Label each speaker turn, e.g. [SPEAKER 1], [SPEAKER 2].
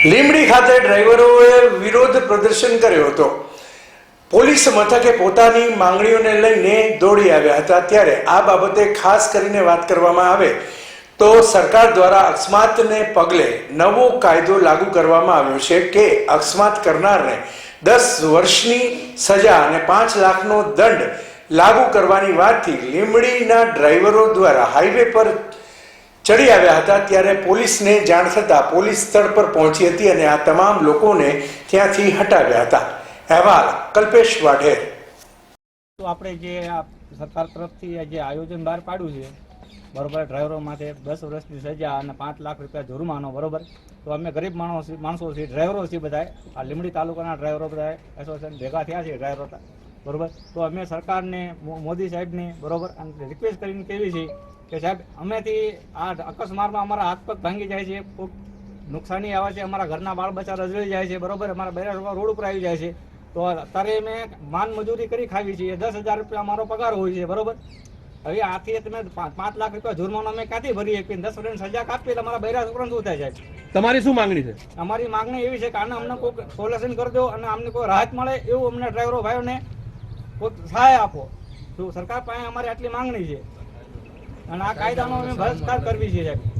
[SPEAKER 1] લીંબડી ખાતે ડ્રાઈવરોએ વિરોધ પ્રદર્શન કર્યો હતો. પોલીસ મથકે પોતાની માંગણીઓને લઈને દોડી આવ્યા હતા. ત્યારે આ બાબતે ખાસ કરીને વાત કરવામાં આવે તો સરકાર દ્વારા અકસ્માતને પગલે નવો કાયદો લાગુ કરવામાં આવ્યો છે કે અકસ્માત કરનારને દસ વર્ષની સજા અને પાંચ લાખનો દંડ લાગુ કરવાની વાતથી લીમડીના ડ્રાઈવરો દ્વારા હાઈવે પર ચડી આવ્યા હતા ત્યારે પોલીસને જાણ થતાં પોલીસ સ્થળ પર પહોંચી હતી અને આ તમામ લોકોને ત્યાંથી હટાવ્યા હતા. અહેવાલ, કલ્પેશ વાઢેર.
[SPEAKER 2] તો આપણે જે આ સરકાર તરફથી જે આયોજન બહાર પાડ્યું છે, બરોબર, ડ્રાઈવરો માટે દસ વર્ષની સજા અને પાંચ લાખ રૂપિયા જુર્માનો, બરોબર? તો અમે ગરીબ માણસો માણસો છીએ, ડ્રાઈવરો છીએ બધા આ લીંબડી તાલુકાના ડ્રાઈવરો બધા એસોસિએશન ભેગા થયા છે ડ્રાઈવરો. બરોબર? તો અમે સરકારને મોદી સાહેબને, બરોબર? અને રિક્વેસ્ટ કરીને કેવી છે કે સાહેબ અમેથી આ અકસ્માતમાં અમારા હાથ પગ ભાંગી જાય છે ખૂબ નુકસાની આવે છે અમારા ઘરના બાળ બચ્ચા રજળી જાય છે બરોબર અમારા બૈરા રોડ ઉપર આવી જાય છે. તો અત્યારે મેં માન મજૂરી કરી ખાવી છીએ દસ હજાર રૂપિયા અમારો પગાર હોય છે બરોબર. હવે આથી તમે પાંચ લાખ રૂપિયા જુર્માનો અમે ક્યાંથી ભરીએ કે દસ વર્ષની સજા કાપીએ એટલે અમારા બૈરા છોકરાને શું થાય છે
[SPEAKER 3] તમારી શું માંગણી છે?
[SPEAKER 2] અમારી માંગણી એવી છે કે આને અમને કોઈ સોલ્યુશન કરી દો અને અમને કોઈ રાહત મળે એવું અમને ડ્રાઈવરો ભાઈઓને કોઈ સહાય આપો. તો સરકાર પાસે અમારી આટલી માંગણી છે અને આ કાયદાનો અમે બહિષ્કાર કરવી છે સાહેબ